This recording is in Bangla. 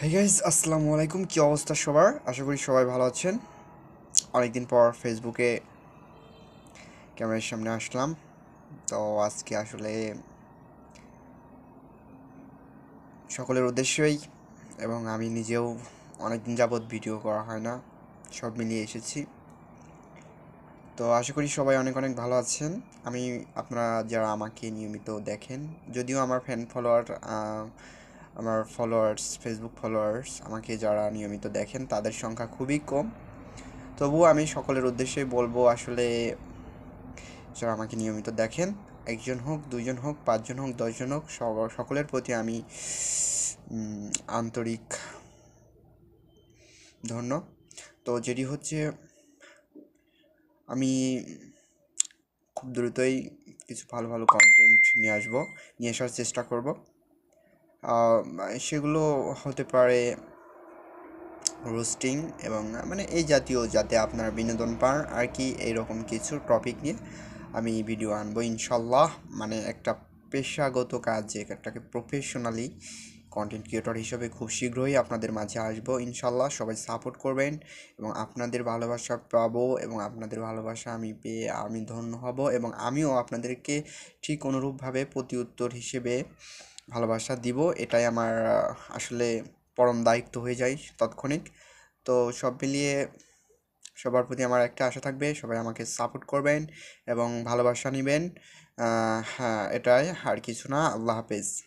হে গাইজ আসসালামু আলাইকুম। কী অবস্থা সবার? আশা করি সবাই ভালো আছেন। অনেকদিন পর ফেসবুকে ক্যামেরার সামনে আসলাম। তো আজকে আসলে সকলের উদ্দেশ্যই এবং আমি নিজেও অনেকদিন যাবৎ ভিডিও করা হয় না, সব মিলিয়ে এসেছি। তো আশা করি সবাই অনেক অনেক ভালো আছেন। আমি, আপনারা যারা আমাকে নিয়মিত দেখেন, যদিও আমার ফ্যান ফলোয়ার আমার ফলোয়ার্স ফেসবুক ফলোয়ার্স আমাকে যারা নিয়মিত দেখেন, তাদের সংখ্যা খুবই কম। তবুও আমি সকলের উদ্দেশ্যে বলব আসলে যারা আমাকে নিয়মিত দেখেন, একজন হোক দুজন হোক, পাঁচজন হোক, দশজন হোক সকলের প্রতি আমি আন্তরিক ধন্য। তো যেটি হচ্ছে, আমি খুব দ্রুতই কিছু ভালো ভালো কন্টেন্ট নিয়ে আসব, নিয়ে আসার চেষ্টা করব। সেগুলো হতে পারে রোস্টিং এবং মানে এই জাতীয় যাতে আপনারা বিনোদন পান আর কি এইরকম কিছু টপিক নিয়ে আমি ভিডিও আনব ইনশাল্লাহ। মানে একটা পেশাগত কাজ, যে একটাকে প্রফেশনালি কন্টেন্ট ক্রিয়েটর হিসেবে খুব শীঘ্রই আপনাদের মাঝে আসব, ইনশাল্লাহ। সবাই সাপোর্ট করবেন এবং আপনাদের ভালোবাসা পাবো এবং আপনাদের ভালোবাসা আমি পেয়ে আমি ধন্য হব এবং আমিও আপনাদেরকে ঠিক অনুরূপভাবে প্রতি উত্তর হিসেবে ভালোবাসা দিব। এটাই আমার, আসলে পরম দায়িত্ব হয়ে যায় তাৎক্ষণিক। তো সব মিলিয়ে সবার প্রতি আমার একটা আশা থাকবে, সবাই আমাকে সাপোর্ট করবেন এবং ভালোবাসা নেবেন। হ্যাঁ এটাই আর কিছু না। আল্লাহ হাফেজ।